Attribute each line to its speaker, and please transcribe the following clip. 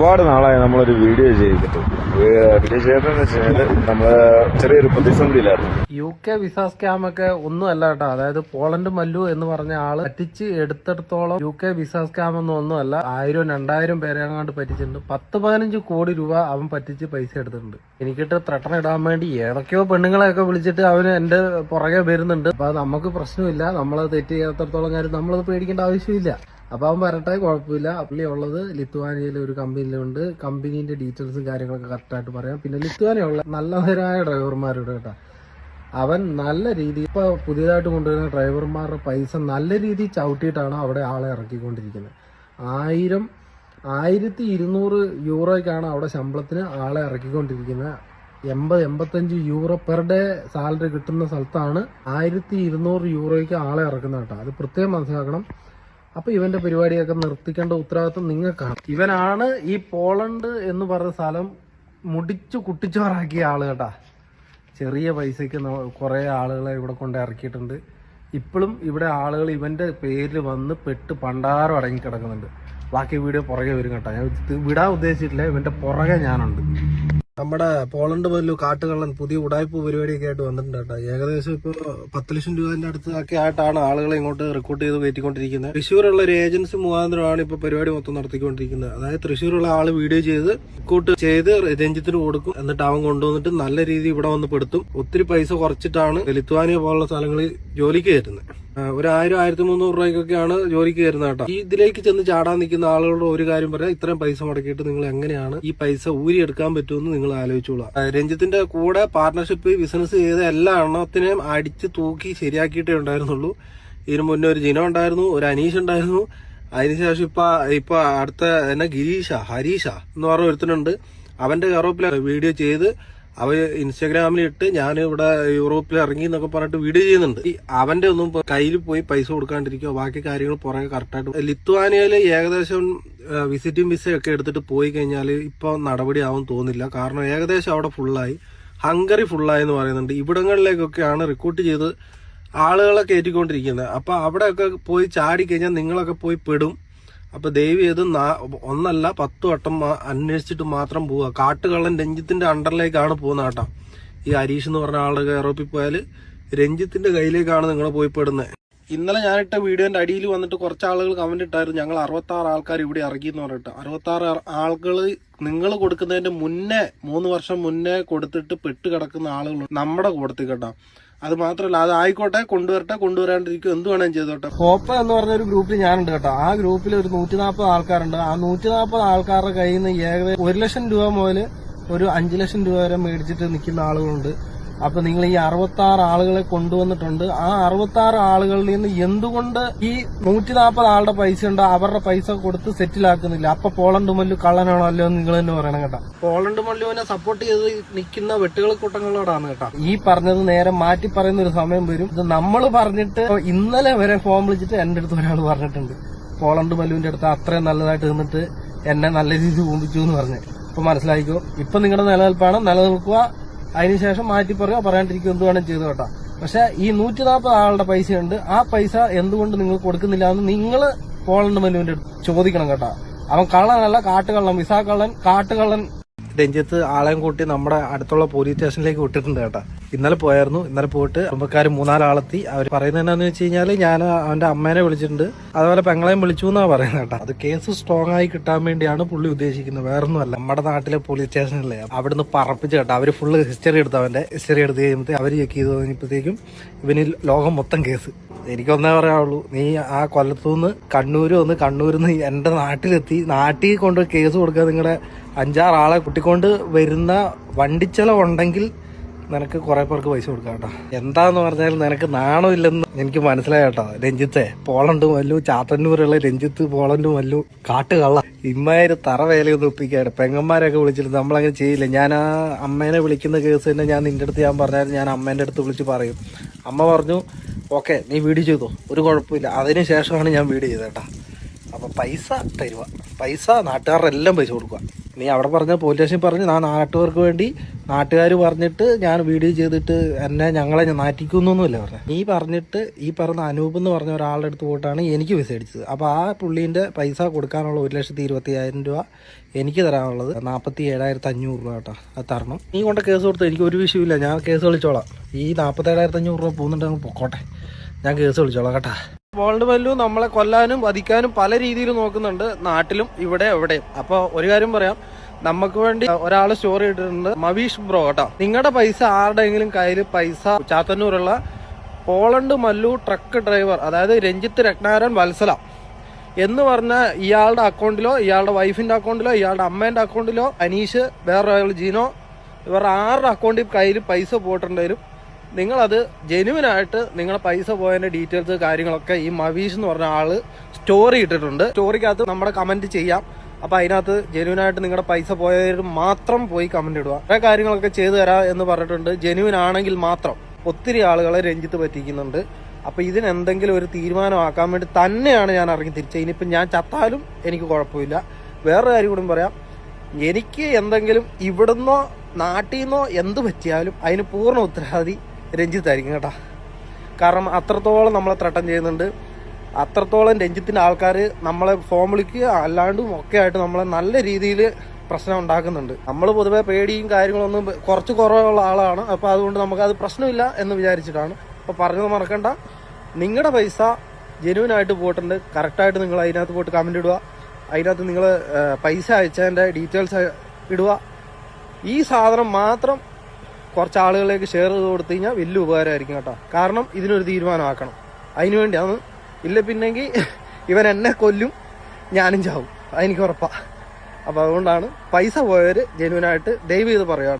Speaker 1: ഒരുപാട് നാളായി നമ്മളൊരു വീഡിയോ ചെയ്തിട്ട്. വീഡിയോ ചെയ്തതെന്ന് വെച്ചാൽ നമ്മൾ ചെറിയൊരു പ്രതിസന്ധിയിലായിരുന്നു.
Speaker 2: യു കെ വിസ സ്കാം ഒക്കെ ഒന്നും അല്ല കേട്ടോ. അതായത് പോളണ്ട് മല്ലു എന്ന് പറഞ്ഞ ആൾ പറ്റിച്ച് എടുത്തിടത്തോളം യു കെ വിസ സ്കാം ഒന്നും ഒന്നും അല്ല. ആയിരം രണ്ടായിരം പേരെ അങ്ങാണ്ട് പറ്റിച്ചിട്ടുണ്ട്. പത്ത് പതിനഞ്ച് കോടി രൂപ അവൻ പറ്റിച്ച് പൈസ എടുത്തിട്ടുണ്ട്. എനിക്കിട്ട് ത്രട്ടണ ഇടാൻ വേണ്ടി ഏതൊക്കെയോ പെണ്ണുങ്ങളെയൊക്കെ വിളിച്ചിട്ട് അവന് എന്റെ പുറകെ വരുന്നുണ്ട്. അപ്പൊ നമുക്ക് പ്രശ്നമില്ല. നമ്മളത് തെറ്റ് ചെയ്യാത്തടത്തോളം കാര്യം നമ്മളത് പേടിക്കേണ്ട ആവശ്യമില്ല. അപ്പൊ അവൻ വരട്ടെ കുഴപ്പമില്ല. പുള്ളി ഉള്ളത് ലിത്വാനിയയിലെ ഒരു കമ്പനിയിലുണ്ട്. കമ്പനീന്റെ ഡീറ്റെയിൽസും കാര്യങ്ങളൊക്കെ കറക്റ്റായിട്ട് പറയാം. പിന്നെ ലിത്വാനിയുള്ള നല്ലവരായ ഡ്രൈവർമാരുണ്ട് കേട്ടോ. അവൻ നല്ല രീതിയിൽ ഇപ്പൊ പുതിയതായിട്ട് കൊണ്ടുവരുന്ന ഡ്രൈവർമാരുടെ പൈസ നല്ല രീതിയിൽ ചവിട്ടിയിട്ടാണ് അവിടെ ആളെ ഇറക്കിക്കൊണ്ടിരിക്കുന്നത്. ആയിരം ആയിരത്തി ഇരുന്നൂറ് യൂറോയ്ക്കാണ് അവിടെ ശമ്പളത്തിന് ആളെ ഇറക്കിക്കൊണ്ടിരിക്കുന്നത്. എൺപത് എൺപത്തഞ്ച് യൂറോ പെർ ഡേ സാലറി കിട്ടുന്ന സ്ഥലത്താണ് ആയിരത്തി ഇരുന്നൂറ് യൂറോയ്ക്ക് ആളെ ഇറക്കുന്നത് കേട്ടോ. അത് പ്രത്യേകം മനസ്സിലാക്കണം. അപ്പൊ ഇവന്റെ പരിപാടിയൊക്കെ നിർത്തിക്കേണ്ട ഉത്തരവാദിത്വം നിങ്ങൾക്കാണ്. ഇവനാണ് ഈ പോളണ്ട് എന്ന് പറഞ്ഞ സ്ഥലം മുടിച്ചു കുട്ടിച്ചോറാക്കിയ ആൾ കേട്ടാ. ചെറിയ പൈസയ്ക്ക് കുറെ ആളുകളെ ഇവിടെ കൊണ്ട് ഇറക്കിയിട്ടുണ്ട്. ഇപ്പോഴും ഇവിടെ ആളുകൾ ഇവന്റെ പേരിൽ വന്ന് പെട്ട് പണ്ടാരം അടങ്ങി കിടക്കുന്നുണ്ട് ബാക്കി വീഡിയോ പുറകെ വരും കേട്ടോ. ഞാൻ വിടാൻ ഉദ്ദേശിച്ചിട്ടില്ല ഇവന്റെ പുറകെ ഞാനുണ്ട്. നമ്മുടെ പോളണ്ട് പോലു കാട്ടുകള്ളൻ പുതിയ ഉടായ്പ പരിപാടിയൊക്കെ ആയിട്ട് വന്നിട്ടുണ്ട് കേട്ടോ ഏകദേശം ഇപ്പോൾ പത്ത് ലക്ഷം രൂപന്റെ അടുത്തൊക്കെ ആയിട്ടാണ് ആളുകളെ ഇങ്ങോട്ട് റിക്രൂട്ട് ചെയ്ത് കയറ്റിക്കൊണ്ടിരിക്കുന്നത്. തൃശ്ശൂരുള്ള ഒരു ഏജൻസി മുഖാന്തരമാണ് ഇപ്പോൾ പരിപാടി മൊത്തം നടത്തിക്കൊണ്ടിരിക്കുന്നത്. അതായത് തൃശ്ശൂരുള്ള ആൾ വീഡിയോ ചെയ്ത് റിക്രൂട്ട് ചെയ്ത് രഞ്ജിത്തിന് കൊടുക്കും. എന്നിട്ട് അവൻ കൊണ്ടുവന്നിട്ട് നല്ല രീതിയിൽ ഇവിടെ വന്ന് പെടുത്തും. ഒത്തിരി പൈസ കുറച്ചിട്ടാണ് ലിത്വാനിയ പോലുള്ള സ്ഥലങ്ങളിൽ ജോലിക്ക് കയറ്റുന്നത്. ഒരു ആയിരം ആയിരത്തി മുന്നൂറ് രൂപയ്ക്കൊക്കെയാണ് ജോലിക്ക് കയറുന്നത് കേട്ടോ. ഈ ഇതിലേക്ക് ചെന്ന് ചാടാൻ നിൽക്കുന്ന ആളുകളോട് ഒരു കാര്യം പറയാം. ഇത്രയും പൈസ മുടക്കിയിട്ട് നിങ്ങൾ എങ്ങനെയാണ് ഈ പൈസ ഊരിയെടുക്കാൻ പറ്റുമെന്ന് നിങ്ങൾ ആലോചിച്ചോളാം. രഞ്ജിത്തിന്റെ കൂടെ പാർട്ണർഷിപ്പ് ബിസിനസ് ചെയ്ത എല്ലാ എണ്ണത്തിനെയും അടിച്ച് തൂക്കി ശരിയാക്കിയിട്ടേ ഉണ്ടായിരുന്നുള്ളൂ. ഇതിനു മുന്നേ ഒരു ജിന ഉണ്ടായിരുന്നു ഒരു അനീഷ് ഉണ്ടായിരുന്നു. അതിനുശേഷം ഇപ്പൊ ഇപ്പൊ അടുത്ത എന്നെ ഗിരീഷ ഹരീഷ എന്ന് പറഞ്ഞ ഒരുത്തനുണ്ട്. അവന്റെ കറോപ്പിലെ വീഡിയോ ചെയ്ത് അവ ഇൻസ്റ്റാഗ്രാമിൽ ഇട്ട് ഞാൻ ഇവിടെ യൂറോപ്പിൽ ഇറങ്ങി എന്നൊക്കെ പറഞ്ഞിട്ട് വീഡിയോ ചെയ്യുന്നുണ്ട്. അവന്റെ ഒന്നും കയ്യിൽ പോയി പൈസ കൊടുക്കാണ്ടിരിക്കുക ബാക്കി കാര്യങ്ങൾ പുറകെ കറക്റ്റായിട്ട് ലിത്വാനിയയിൽ ഏകദേശം വിസിറ്റിംഗ് വിസ ഒക്കെ എടുത്തിട്ട് പോയി കഴിഞ്ഞാൽ ഇപ്പൊ നടപടി ആവും തോന്നില്ല. കാരണം ഏകദേശം അവിടെ ഫുള്ളായി ഹംഗറി ഫുള്ളായി എന്ന് പറയുന്നുണ്ട്. ഇവിടങ്ങളിലേക്കൊക്കെയാണ് റിക്രൂട്ട് ചെയ്ത് ആളുകളെ കയറ്റിക്കൊണ്ടിരിക്കുന്നത്. അപ്പൊ അവിടെയൊക്കെ പോയി ചാടി കഴിഞ്ഞാൽ നിങ്ങളൊക്കെ പോയി പെടും. അപ്പൊ ദയവ് ചെയ്ത് ഒന്നല്ല പത്ത് വട്ടം അന്വേഷിച്ചിട്ട് മാത്രം പോവുക. കാട്ടുകള്ളൻ രഞ്ജിത്തിന്റെ അണ്ടറിലേക്കാണ് പോകുന്നത് കേട്ടോ. ഈ ഹരീഷ് എന്ന് പറഞ്ഞ ആളുടെ കയറോപ്പിൽ പോയാൽ രഞ്ജിത്തിന്റെ കയ്യിലേക്കാണ് നിങ്ങൾ പോയി പെടുന്നത്. ഇന്നലെ ഞാനിട്ട വീഡിയോന്റെ അടിയിൽ വന്നിട്ട് കുറച്ച് ആളുകൾ കമന്റ് ഇട്ടായിരുന്നു. ഞങ്ങൾ അറുപത്തി ആറ് ആൾക്കാർ ഇവിടെ ഇറക്കി എന്ന് പറഞ്ഞിട്ട്. അറുപത്തി ആറ് ആളുകൾ നിങ്ങൾ കൊടുക്കുന്നതിന്റെ മുന്നേ മൂന്ന് വർഷം മുന്നേ കൊടുത്തിട്ട് പെട്ട് കിടക്കുന്ന ആളുകൾ നമ്മുടെ കൂടത്തിൽ കേട്ടോ. അത് മാത്രമല്ല അത് ആയിക്കോട്ടെ കൊണ്ടുവരട്ടെ കൊണ്ടുവരാണ്ടിരിക്കും എന്ത് വേണേലും ചെയ്തോട്ടെ ഹോപ്പ എന്ന് പറഞ്ഞ ഒരു ഗ്രൂപ്പിൽ ഞാനുണ്ട് കേട്ടോ. ആ ഗ്രൂപ്പിൽ ഒരു നൂറ്റി നാൽപ്പത് ആൾക്കാരുണ്ട്. ആ നൂറ്റി നാൽപ്പത് ആൾക്കാരുടെ കയ്യിൽ നിന്ന് ഏകദേശം ഒരു ലക്ഷം രൂപ മുതൽ ഒരു അഞ്ചു ലക്ഷം രൂപ വരെ മേടിച്ചിട്ട് നിൽക്കുന്ന ആളുകളുണ്ട്. അപ്പൊ നിങ്ങൾ ഈ അറുപത്തി ആറ് ആളുകളെ കൊണ്ടുവന്നിട്ടുണ്ട്. ആ അറുപത്തി ആറ് ആളുകളിൽ നിന്ന് എന്തുകൊണ്ട് ഈ നൂറ്റി നാൽപ്പത് ആളുടെ പൈസ ഉണ്ട് അവരുടെ പൈസ കൊടുത്ത് സെറ്റിലാക്കുന്നില്ല അപ്പൊ പോളണ്ട് മല്ലു കള്ളനാണോ അല്ലോ നിങ്ങൾ തന്നെ പറയണം കേട്ടോ. പോളണ്ട് മല്ലുവിനെ സപ്പോർട്ട് ചെയ്ത് നിൽക്കുന്ന വെട്ടുകൾ കൂട്ടങ്ങളോടാണ് കേട്ടോ. ഈ പറഞ്ഞത് നേരെ മാറ്റി പറയുന്ന ഒരു സമയം വരും. ഇത് നമ്മൾ പറഞ്ഞിട്ട് ഇന്നലെ വരെ ഫോം വിളിച്ചിട്ട് എന്റെ അടുത്ത് ഒരാൾ പറഞ്ഞിട്ടുണ്ട്. പോളണ്ട് മല്ലുവിന്റെ അടുത്ത് അത്രയും നല്ലതായിട്ട് നിന്നിട്ട് എന്നെ നല്ല രീതിയിൽ ഊമ്പിച്ചു എന്ന് പറഞ്ഞു. ഇപ്പൊ മനസ്സിലായിക്കോ? ഇപ്പൊ നിങ്ങളുടെ നിലനിൽപ്പാണ് നിലനിൽക്കുക. അതിനുശേഷം മാറ്റി പറയുക പറയാണ്ടിരിക്കുക എന്ത് വേണം ചെയ്തു കേട്ടോ. പക്ഷെ ഈ നൂറ്റി നാൽപ്പത് ആളുടെ പൈസ ഉണ്ട് ആ പൈസ എന്തുകൊണ്ട് നിങ്ങൾ കൊടുക്കുന്നില്ല എന്ന് നിങ്ങൾ പോളണ്ട് മനുവിന്റെ ചോദിക്കണം കേട്ടോ. അവൻ കള്ളനല്ല കാട്ടുകള്ളൻ വിസാ കള്ളൻ കാട്ടുകള്ളൻ. രഞ്ജിത്ത് ആളെയും കൂട്ടി നമ്മുടെ അടുത്തുള്ള പോലീസ് സ്റ്റേഷനിലേക്ക് വിട്ടിട്ടുണ്ട് കേട്ടോ. ഇന്നലെ പോയായിരുന്നു. ഇന്നലെ പോയിട്ട് കുടുംബക്കാർ മൂന്നാലാളെത്തി. അവർ പറയുന്നത് എന്താണെന്ന് വെച്ച് കഴിഞ്ഞാൽ ഞാൻ അവന്റെ അമ്മേനെ വിളിച്ചിട്ടുണ്ട്. അതുപോലെ പെങ്ങളെയും വിളിച്ചു എന്നാണ് പറയുന്നത് കേട്ടോ. അത് കേസ് സ്ട്രോങ് ആയി കിട്ടാൻ വേണ്ടിയാണ് പുള്ളി ഉദ്ദേശിക്കുന്നത്. വേറൊന്നുമല്ല. നമ്മുടെ നാട്ടിലെ പോലീസ് സ്റ്റേഷനിലെ അവിടുന്ന് പറപ്പിച്ച് കേട്ടോ. അവർ ഫുള്ള് ഹിസ്റ്ററി എടുത്തു അവന്റെ ഹിസ്റ്ററി എടുത്ത് കഴിയുമ്പോഴത്തേക്ക് അവർ ചെക്ക് ചെയ്ത് കഴിഞ്ഞപ്പോഴത്തേക്കും ഇവന് ലോകം മൊത്തം കേസ് എനിക്കൊന്നേ പറയാവുള്ളൂ. നീ ആ കൊല്ലത്തുനിന്ന് കണ്ണൂര് വന്ന് കണ്ണൂരിൽ നിന്ന് എന്റെ നാട്ടിലെത്തി. നാട്ടിൽ കൊണ്ട് കേസ് കൊടുക്കുക നിങ്ങളുടെ അഞ്ചാറ് ആളെ കുട്ടിക്കൊണ്ട് വരുന്ന വണ്ടിച്ചെലവുണ്ടെങ്കിൽ നിനക്ക് കുറെ പേർക്ക് പൈസ കൊടുക്കാം കേട്ടോ. എന്താന്ന് പറഞ്ഞാൽ നിനക്ക് നാണമില്ലെന്ന് എനിക്ക് മനസ്സിലായ കേട്ടോ. രഞ്ജിത്തെ പോളണ്ട് മല്ലു ചാത്തന്നൂരുള്ള രഞ്ജിത്ത് പോളണ്ട് മല്ലു കാട്ടുകള്ള. ഇമ്മായൊരു തറ വേലയൊന്നും ഒപ്പിക്കാണ് പെങ്ങന്മാരെയൊക്കെ വിളിച്ചിട്ട് നമ്മളങ്ങനെ ചെയ്യില്ല. ഞാൻ ആ അമ്മേനെ വിളിക്കുന്ന കേസ് തന്നെ ഞാൻ നിന്റെ അടുത്ത് ഞാൻ പറഞ്ഞാൽ ഞാൻ അമ്മേന്റെ അടുത്ത് വിളിച്ച് പറയും. അമ്മ പറഞ്ഞു ഓക്കെ നീ വീഡിയോ ചെയ്തോ? ഒരു കുഴപ്പമില്ല. അതിന് ശേഷമാണ് ഞാൻ വീഡിയോ ചെയ്തേട്ടാ അപ്പോൾ പൈസ തരുക പൈസ നാട്ടുകാരുടെ എല്ലാം പൈസ കൊടുക്കുക നീ അവിടെ പറഞ്ഞ പോലീസ് സ്റ്റേഷൻ പറഞ്ഞ് ഞാൻ നാട്ടുകാർക്ക് വേണ്ടി നാട്ടുകാർ പറഞ്ഞിട്ട് ഞാൻ വീഡിയോ ചെയ്തിട്ട് എന്നെ ഞങ്ങളെ നാറ്റിക്കുന്നൊന്നുമില്ല പറഞ്ഞത് നീ പറഞ്ഞിട്ട് ഈ പറഞ്ഞ അനൂപ് എന്ന് പറഞ്ഞ ഒരാളുടെ അടുത്ത് പോയിട്ടാണ് എനിക്ക് വിസ അടിച്ചത്. അപ്പോൾ ആ പുള്ളീന്റെ പൈസ കൊടുക്കാനുള്ള ഒരു ലക്ഷത്തി ഇരുപത്തി അയ്യായിരം രൂപ എനിക്ക് തരാനുള്ളത് നാൽപ്പത്തി ഏഴായിരത്തി അഞ്ഞൂറ് രൂപ കേട്ടോ. അത് തരണം. നീ കൊണ്ട കേസ് കൊടുത്ത്? എനിക്ക് ഒരു വിഷയമില്ല ഞാൻ കേസ് വിളിച്ചോളാം. ഈ നാൽപ്പത്തി ഏഴായിരത്തി അഞ്ഞൂറ് രൂപ പോകുന്നുണ്ടെങ്കിൽ പൊക്കോട്ടെ. ഞാൻ കേസ് വിളിച്ചോളാം കേട്ടാ. വേൾഡ് മല്ലു നമ്മളെ കൊല്ലാനും വധിക്കാനും പല രീതിയിൽ നോക്കുന്നുണ്ട് നാട്ടിലും ഇവിടെ എവിടെയും. അപ്പോൾ ഒരു കാര്യം പറയാം. നമുക്ക് വേണ്ടി ഒരാൾ സ്റ്റോറി ഇട്ടിട്ടുണ്ട് മവീഷ് ബ്രോ കേട്ടോ. നിങ്ങളുടെ പൈസ ആരുടെയെങ്കിലും കയ്യിൽ പൈസ ചാത്തന്നൂരുള്ള പോളണ്ട് മല്ലു ട്രക്ക് ഡ്രൈവർ അതായത് രഞ്ജിത്ത് രത്നാരൻ വത്സല എന്ന് പറഞ്ഞ ഇയാളുടെ അക്കൗണ്ടിലോ ഇയാളുടെ വൈഫിന്റെ അക്കൗണ്ടിലോ ഇയാളുടെ അമ്മേന്റെ അക്കൗണ്ടിലോ അനീഷ് വേറൊരാൾ ജീനോ ഇവർ ആരുടെ അക്കൗണ്ടിൽ കയ്യിൽ പൈസ പോയിട്ടുണ്ടെങ്കിലും നിങ്ങളത് ജെനുവിനായിട്ട് നിങ്ങളെ പൈസ പോയതിന്റെ ഡീറ്റെയിൽസ് കാര്യങ്ങളൊക്കെ ഈ മവീഷ് എന്ന് പറഞ്ഞ ആൾ സ്റ്റോറി ഇട്ടിട്ടുണ്ട്. സ്റ്റോറിക്കകത്ത് നമ്മുടെ കമന്റ് ചെയ്യാം. അപ്പൊ അതിനകത്ത് ജെനുവിനായിട്ട് നിങ്ങളുടെ പൈസ പോയവർ മാത്രം പോയി കമന്റ് ഇടുക. കുറെ കാര്യങ്ങളൊക്കെ ചെയ്തു തരാം എന്ന് പറഞ്ഞിട്ടുണ്ട്. ജെനുവിൻ ആണെങ്കിൽ മാത്രം ഒത്തിരി ആളുകളെ രഞ്ജിത്ത് പറ്റിക്കുന്നുണ്ട്. അപ്പൊ ഇതിനെന്തെങ്കിലും ഒരു തീരുമാനമാക്കാൻ വേണ്ടി തന്നെയാണ് ഞാൻ ഇറങ്ങി തിരിച്ചത്. ഇനിയിപ്പം ഞാൻ ചത്താലും എനിക്ക് കുഴപ്പമില്ല. വേറൊരു കാര്യം കൂടി പറയാം. എനിക്ക് എന്തെങ്കിലും ഇവിടുന്നോ നാട്ടിൽ നിന്നോ എന്ത് പറ്റിയാലും അതിന് പൂർണ ഉത്തരവാദി രഞ്ജിത്തായിരിക്കും കേട്ടോ. കാരണം അത്രത്തോളം നമ്മളെ ത്രട്ടം ചെയ്യുന്നുണ്ട്. അത്രത്തോളം രഞ്ജിത്തിന്റെ ആൾക്കാർ നമ്മളെ ഫോം വിളിക്കുക അല്ലാണ്ടും ഒക്കെ ആയിട്ട് നമ്മളെ നല്ല രീതിയിൽ പ്രശ്നം ഉണ്ടാക്കുന്നുണ്ട്. നമ്മൾ പൊതുവേ പേടിയും കാര്യങ്ങളൊന്നും കുറച്ച് കുറവുള്ള ആളാണ്. അപ്പോൾ അതുകൊണ്ട് നമുക്കത് പ്രശ്നമില്ല എന്ന് വിചാരിച്ചിട്ടാണ്. അപ്പോൾ പറഞ്ഞത് മറക്കണ്ട. നിങ്ങളുടെ പൈസ ജെനുവിനായിട്ട് പോയിട്ടുണ്ട്. കറക്റ്റായിട്ട് നിങ്ങൾ അതിനകത്ത് പോയിട്ട് കമന്റ് ഇടുക. അതിനകത്ത് നിങ്ങൾ പൈസ അയച്ചതിന്റെ ഡീറ്റെയിൽസ് ഇടുക. ഈ സാധനം മാത്രം കുറച്ച് ആളുകളിലേക്ക് ഷെയർ ചെയ്ത് കൊടുത്തു കഴിഞ്ഞാൽ വലിയ ഉപകാരമായിരിക്കും കേട്ടോ. കാരണം ഇതിനൊരു തീരുമാനമാക്കണം. അതിനു വേണ്ടിയാണ് ഇല്ല പിന്നെങ്കിൽ ഇവൻ എന്നെ കൊല്ലും ഞാനും ചാവും. അതെനിക്ക് ഉറപ്പാണ് അപ്പോൾ അതുകൊണ്ടാണ് പൈസ പോയവർ ജെനുവിനായിട്ട് ദയവ് ചെയ്ത് പറയുക.